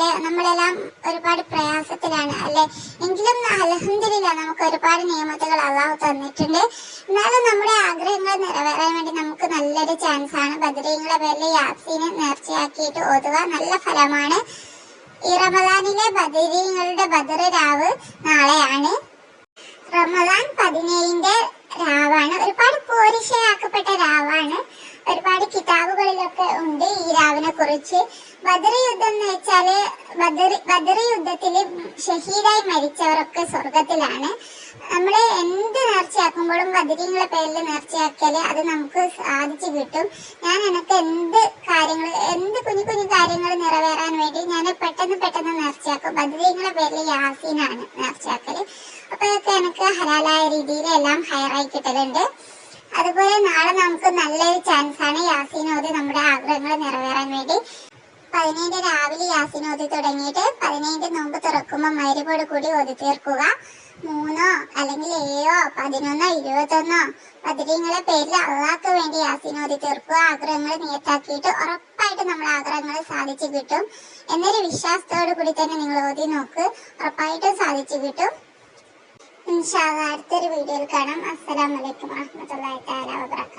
പോലെ നമ്മളെല്ലാം ഒരുപാട് പ്രയാസത്തിലാണ് അല്ലെ? എങ്കിലും അലഹമില്ല നമുക്ക് ഒരുപാട് നിയമത്തുകൾ അള്ളാഹു തന്നിട്ടുണ്ട്. എന്നാലും നമ്മുടെ ആഗ്രഹങ്ങൾ നിറവേറാൻ വേണ്ടി നമുക്ക് നല്ലൊരു ചാൻസ് ആണ്. ബദരീങ്ങളെ പേരിൽ യാസീനെ നേർച്ചയാക്കിയിട്ട് ഓതുക നല്ല ഫലമാണ്. ഈ റമദാനിലെ ബദരീങ്ങളുടെ ബദർ രാവ് നാളെയാണ്. റമദാൻ പതിനേഴിന്റെ രാവാണ്. ഒരുപാട് പോരിശയാക്കപ്പെട്ട രാവാണ്. ഒരുപാട് കിതാബുകളിലൊക്കെ ഉണ്ട് ഈ രാവിനെ കുറിച്ച് ബദർ യുദ്ധം എന്ന് വെച്ചാൽ ബദർ ബദർ ഷഹീദായി മരിച്ചവരൊക്കെ സ്വർഗത്തിലാണ് നമ്മൾ എന്ത് നേർച്ചയാക്കുമ്പോഴും ബദരിങ്ങളെ പേരിൽ നേർച്ചയാക്കിയാൽ അത് നമുക്ക് സാധിച്ചു കിട്ടും. ഞാൻ എനിക്ക് എന്ത് കാര്യങ്ങൾ എന്ത് കുഞ്ഞു കുഞ്ഞു കാര്യങ്ങൾ നിറവേറാൻ വേണ്ടി ഞാൻ പെട്ടെന്ന് പെട്ടെന്ന് നേർച്ചയാക്കും. ബദരീങ്ങളെ പേരിൽ യാസീനാണ് നേർച്ചയാക്കൽ. അപ്പൊ അതൊക്കെ എനിക്ക് ഹലാലായ രീതിയിൽ എല്ലാം ഹയറായി കിട്ടലുണ്ട്. അതുപോലെ നാളെ നമുക്ക് നല്ലൊരു ചാൻസ് ആണ് യാസീനോദി നമ്മുടെ ആഗ്രഹങ്ങൾ നിറവേറാൻ വേണ്ടി. പതിനേഴ് രാവിലെ യാസീനോദി തുടങ്ങിയിട്ട് പതിനേഴ് നോമ്പ് തുറക്കുമ്പോൾ മരുപോട് കൂടി ഓതി തീർക്കുക. മൂന്നോ അല്ലെങ്കിൽ ഏഴോ പതിനൊന്നോ ഇരുപത്തൊന്നോ പതിരീങ്ങളെ പേരിൽ അള്ളാഹ്ക്ക് വേണ്ടി യാസീനോദി തീർക്കുക. ആഗ്രഹങ്ങൾ നിയത്താക്കിയിട്ട് ഉറപ്പായിട്ട് നമ്മൾ ആഗ്രഹങ്ങൾ സാധിച്ചു കിട്ടും. എന്നൊരു വിശ്വാസത്തോടു കൂടി തന്നെ നിങ്ങൾ ഓതി നോക്ക്. ഉറപ്പായിട്ടും സാധിച്ചു കിട്ടും. ഇൻഷാല്ല അടുത്തൊരു വീഡിയോയിൽ കാണാം. അസ്സലാമലൈക്കും വാഹമത്തല്ലാ തആല വബറകാതുഹു